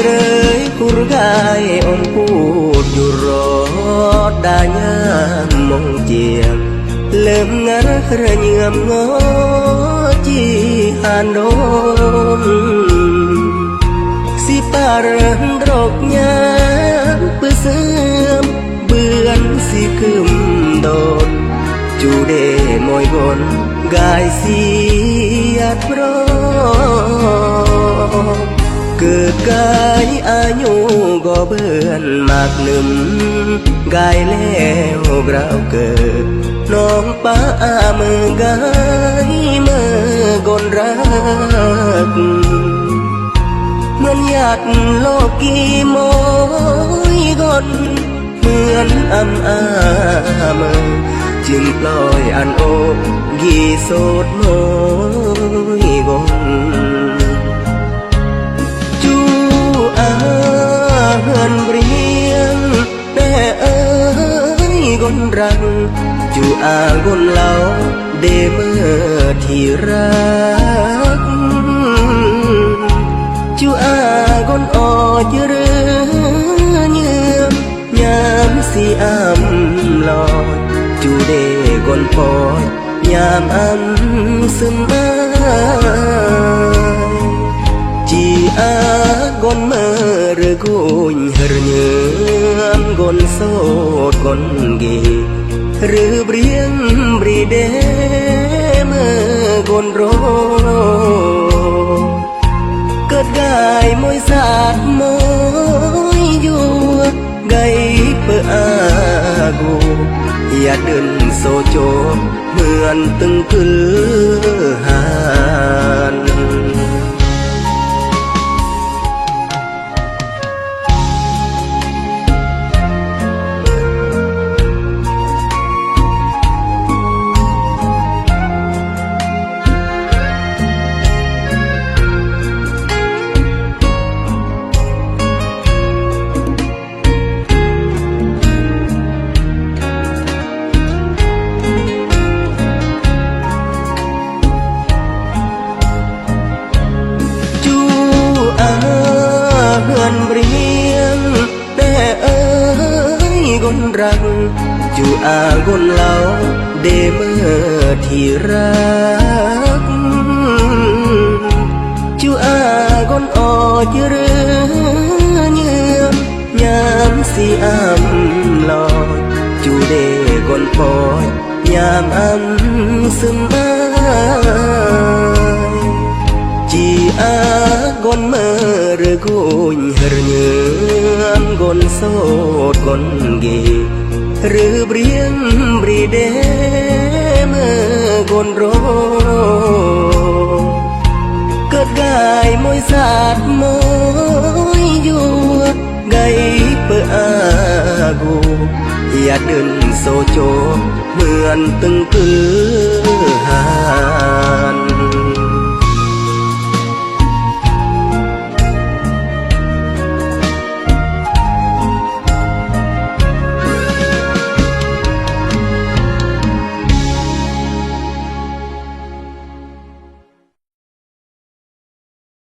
ត្រីគូរកាយអូនពូតយូរត់ដាញាមកជាលើមងើរញើមងជីហានដូនស៊ីប៉ារងរកញ៉ាំពើសឿមបឿនស៊ីគឹមដូនជូដេមួយវនកាយស៊ីអត់ប្រ กายอายุก็เบื่อนมากหนึ่มกายแล้วกราเกิด น้องป้ามือกายเมื่อกนรักเหมือนหยาดโลกีโมยกนเหมือนอำอาเมอจึงปล่อยอันโอกีโสดโมยกน รังจูอากนเหลาเดเมื่อที่รักจูอากนออดเรือเยืมยามสีอ้ำลอยจูเดกนปอยยามอ้ำซึมอา นโสดกนเกหรือเบรียงบรีเดเมื่อกนโร เกิดกายมวยสาดมวยอยู่ไกเปื่อากูอย่าเดินโซโจเหมือนตึงพือ បានរៀងតែអើយគុនរាំងជូអាគុនឡោដេមើធីរាកជូអាគុនអជារឿញើមញ៉ាំស៊ីអាំឡោជូដេគុនពោញ៉ាំអាំសំបាន គួញ hờn gon sot gon ge rư brieng bri de mơ gon ro cất gai môi sạt môi vuốt gai bờ a go ya đơn so cho mượn từng cửa hà.